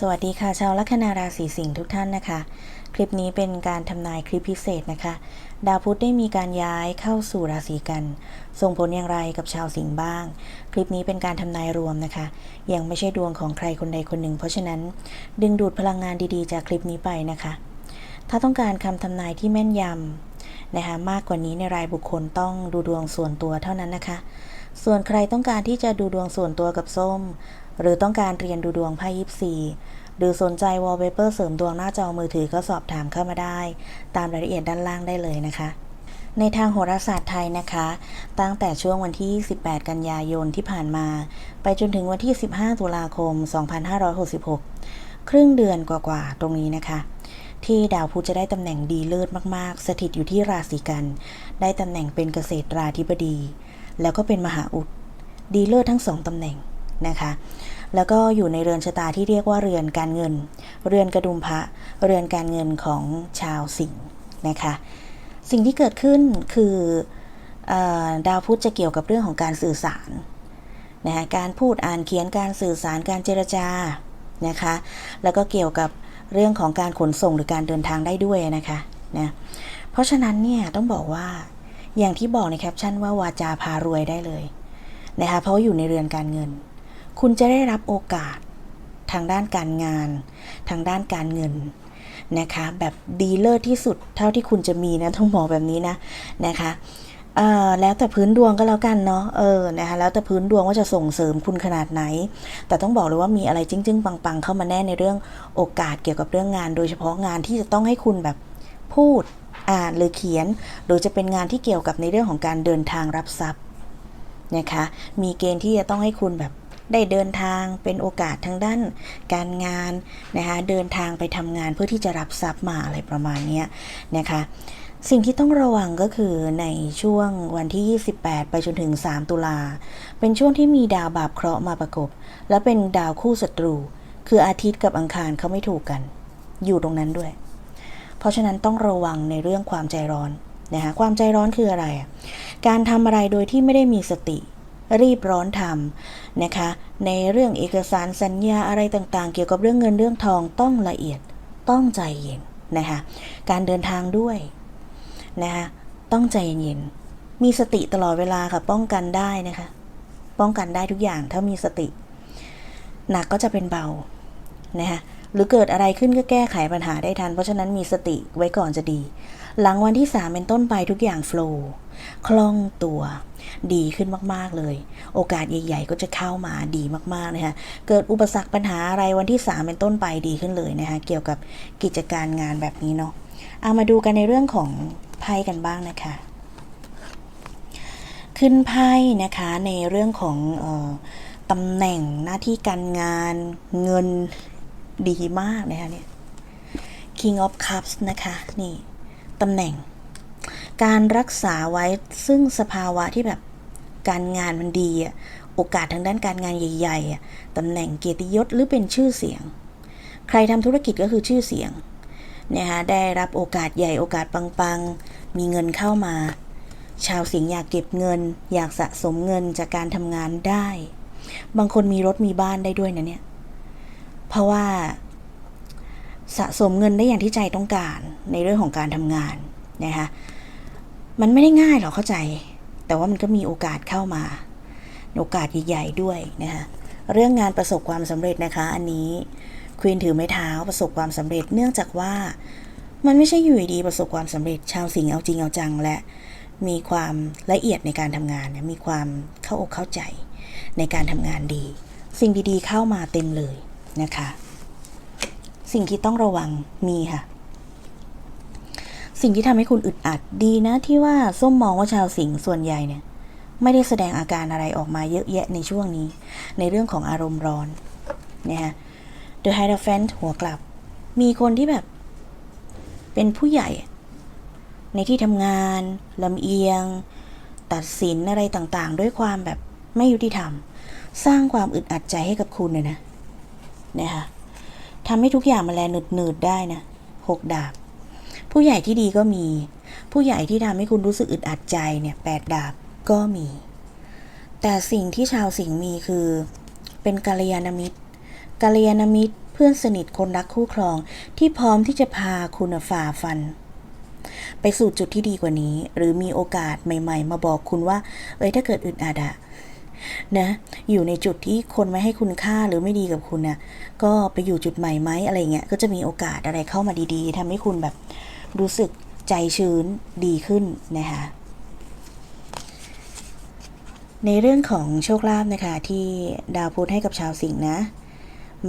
สวัสดีค่ะ ชาวลัคนาราศีสิงห์ทุกท่านนะคะ คลิปนี้เป็นการทำนายคลิปพิเศษนะคะ ดาวพุธได้มีการย้ายเข้าสู่ราศีกัน ส่งผลอย่างไรกับชาวสิงห์บ้าง คลิปนี้เป็นการทำนายรวมนะคะ ยังไม่ใช่ดวงของใครคนใดคนหนึ่ง เพราะฉะนั้น ดึงดูดพลังงานดีๆ จากคลิปนี้ไปนะคะ ถ้าต้องการคำทำนายที่แม่นยำนะคะมากกว่านี้ในรายบุคคลต้องดูดวงส่วนตัวเท่านั้นนะคะส่วนใครต้องการที่จะดูดวงส่วนตัวกับส้ม หรือต้องการเรียนดูดวงไพ่ยิปซีหรือสนใจวอลเปเปอร์เสริมดวงหน้าจอมือถือก็สอบถามเข้ามาได้ ตามรายละเอียดด้านล่างได้เลยนะคะในทางโหราศาสตร์ไทยนะคะ ตั้งแต่ช่วงวันที่ 18 กันยายนที่ผ่านมา ไปจนถึงวันที่ 15 ตุลาคม 2566 ครึ่งเดือนกว่าๆ ตรงนี้นะคะ ที่ดาวพุธจะได้ตำแหน่งดีเลิศมากๆ สถิตอยู่ที่ราศีกัน ได้ตำแหน่งเป็นเกษตราธิบดี แล้วก็เป็นมหาอุด ดีเลิศทั้งสองตำแหน่ง นะคะแล้วก็อยู่ในเรือนชะตาที่เรียกว่าเรือนการเงิน เรือนกระดุมพระ เรือนการเงินของชาวสิงห์นะคะ สิ่งที่เกิดขึ้นคือออดาวพุธจะเกี่ยวกับเรื่องของการสื่อสารนะคะการพูดอ่านเขียนการสื่อสารการเจรจานะคะ แล้วก็เกี่ยวกับเรื่องของการขนส่งหรือการเดินทางได้ด้วยนะคะนะเพราะฉะนั้นเนี่ยต้องบอกว่าอย่างที่บอกในแคปชั่นว่าวาจาพารวยได้เลยนะคะเพราะอยู่ในเรือนการเงิน คุณจะได้รับโอกาสทางด้านการงาน ทางด้านการเงินนะคะ แบบดีเลิศที่สุดเท่าที่คุณจะมีนะต้องบอกแบบนี้นะนะคะเอ่อแล้วแต่พื้นดวงก็แล้วกันเนาะเออนะคะแล้วแต่พื้นดวงว่าจะส่งเสริมคุณขนาดไหน แต่ต้องบอกเลยว่ามีอะไรจึ้งๆ ปัง ๆ เข้ามาแน่ในเรื่องโอกาสเกี่ยวกับเรื่องงาน โดยเฉพาะงานที่จะต้องให้คุณแบบพูดอ่านหรือเขียนหรือจะเป็นงานที่เกี่ยวกับในเรื่องของการเดินทางรับทรัพย์นะคะมีเกณฑ์ที่จะต้องให้คุณแบบ ได้เดินทางเป็นโอกาสทางด้านการงานนะคะเดินทางไปทำงานเพื่อที่จะรับทรัพย์มาอะไรประมาณนี้นะคะสิ่งที่ต้องระวังก็คือในช่วงวันที่ 28 ไปจนถึง 3 ตุลา เป็นช่วงที่มีดาวบาปเคราะห์มาประกบ และเป็นดาวคู่ศัตรู คืออาทิตย์กับอังคารเขาไม่ถูกกัน อยู่ตรงนั้นด้วย เพราะฉะนั้นต้องระวังในเรื่องความใจร้อนนะคะความใจร้อนคืออะไร การทำอะไรโดยที่ไม่ได้มีสติ รีบร้อนทำนะคะ ในเรื่องเอกสารสัญญาอะไรต่างๆ เกี่ยวกับเรื่องเงินเรื่องทองต้องละเอียดต้องใจเย็นนะคะการเดินทางด้วยนะคะต้องใจเย็นมีสติตลอดเวลาค่ะป้องกันได้นะคะ ป้องกันได้ทุกอย่างถ้ามีสติ หนักก็จะเป็นเบานะคะหรือเกิดอะไรขึ้นก็แก้ไขปัญหาได้ทัน เพราะฉะนั้นมีสติไว้ก่อนจะดี หลังวันที่สามเป็นต้นไปทุกอย่างโฟล์คล่องตัว ดีขึ้นมาก ๆ เลย โอกาสใหญ่ ๆ ก็จะเข้ามาดีมาก ๆ นะคะ เกิดอุปสรรคปัญหาอะไรวันที่ 3 เป็นต้นไปดีขึ้นเลยนะคะ เกี่ยวกับกิจการงานแบบนี้เนาะ เอามาดูกันในเรื่องของไพ่กันบ้างนะคะ ขึ้นไพ่นะคะในเรื่องของออตำแหน่งหน้าที่การงานเงินดีมากนะคะเนี่ย King of Cups นะคะ นี่ ตำแหน่ง การรักษาไว้ซึ่งสภาวะที่แบบการงานมันดีอะโอกาสทางด้านการงานใหญ่ๆอะตำแหน่งเกียรติยศหรือเป็นชื่อเสียง ใครทำธุรกิจก็คือชื่อเสียงนะคะได้รับโอกาสใหญ่โอกาสปังๆ มีเงินเข้ามา ชาวสิงห์อยากเก็บเงิน อยากสะสมเงินจากการทำงานได้ บางคนมีรถมีบ้านได้ด้วยนะเนี่ย เพราะว่า สะสมเงินได้อย่างที่ใจต้องการในเรื่องของการทำงานนะคะมันไม่ได้ง่ายหรอกเข้าใจ แต่ว่ามันก็มีโอกาสเข้ามา โอกาสใหญ่ๆด้วยนะคะเรื่องงานประสบความสำเร็จนะคะ อันนี้ควีนถือไม้เท้าประสบความสำเร็จเนื่องจากว่ามันไม่ใช่อยู่ดีๆประสบความสำเร็จชาวสิงห์เอาจริงเอาจังและมีความละเอียดในการทำงานมีความเข้าอกเข้าใจในการทำงานดี สิ่งดีๆเข้ามาเต็มเลยนะคะ สิ่งที่ต้องระวังมีค่ะ สิ่งที่ทำให้คุณอึดอัดดีนะที่ว่าส้มมองว่าชาวสิงห์ส่วนใหญ่เนี่ย ไม่ได้แสดงอาการอะไรออกมาเยอะแยะในช่วงนี้ ในเรื่องของอารมณ์ร้อนนะฮะ The Hierophant หัวกลับ มีคนที่แบบ เป็นผู้ใหญ่ ในที่ทำงานลำเอียง ตัดสินอะไรต่างๆ ด้วยความแบบไม่ยุติธรรม สร้างความอึดอัดใจให้กับคุณเลยนะนะคะ ทำให้ทุกอย่างมันแลหนืดๆได้นะหกดาบ ผู้ใหญ่ที่ดีก็มี ผู้ใหญ่ที่ทำให้คุณรู้สึกอึดอัดใจเนี่ยแปดดาบก็มี แต่สิ่งที่ชาวสิงห์มีคือ เป็นกัลยาณมิตรกัลยาณมิตรเพื่อนสนิทคนรักคู่ครองที่พร้อมที่จะพาคุณฝ่าฟัน ไปสู่จุดที่ดีกว่านี้ หรือมีโอกาสใหม่ ๆ มาบอกคุณว่า เอ้ยถ้าเกิดอึดอัดอะนะ อยู่ในจุดที่คนไม่ให้คุณค่าหรือไม่ดีกับคุณน่ะก็ไปอยู่จุดใหม่ไหมอะไรเงี้ยก็จะมีโอกาสอะไรเข้ามาดีๆทำให้คุณแบบรู้สึกใจชื้นดีขึ้นนะคะในเรื่องของโชคลาภนะคะที่ดาวพุธให้กับชาวสิงห์นะ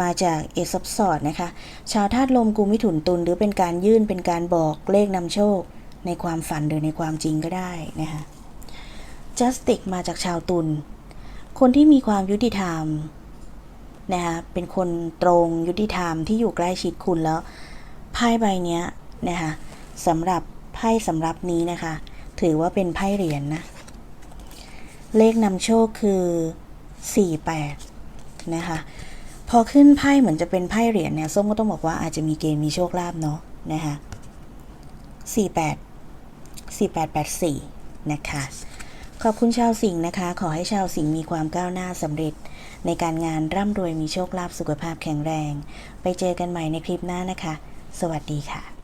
มาจากเอซับสอดนะคะ ชาวธาตุลมกุมมิถุนตุลหรือเป็นการยื่นเป็นการบอกเลขนำโชค ในความฝันหรือในความจริงก็ได้นะคะจัสติกมาจากชาวตุล คนที่มีความยุติธรรมนะคะเป็นคนตรงยุติธรรมที่อยู่ใกล้ชิดคุณแล้วไพ่ใบเนี้ยนะคะสำหรับไพ่สำหรับนี้นะคะ ถือว่าเป็นไพ่เหรียญนะ เลขนำโชคคือ 48 นะคะ พอขึ้นไพ่เหมือนจะเป็นไพ่เหรียญเนี่ยส้มก็ต้องบอกว่าอาจจะมีเกณฑ์มีโชคลาภเนาะนะคะ48 4884 นะคะ ขอบคุณชาวสิงห์นะคะ ขอให้ชาวสิงห์มีความก้าวหน้าสำเร็จ ในการงานร่ำรวยมีโชคลาภสุขภาพแข็งแรง ไปเจอกันใหม่ในคลิปหน้านะคะ สวัสดีค่ะ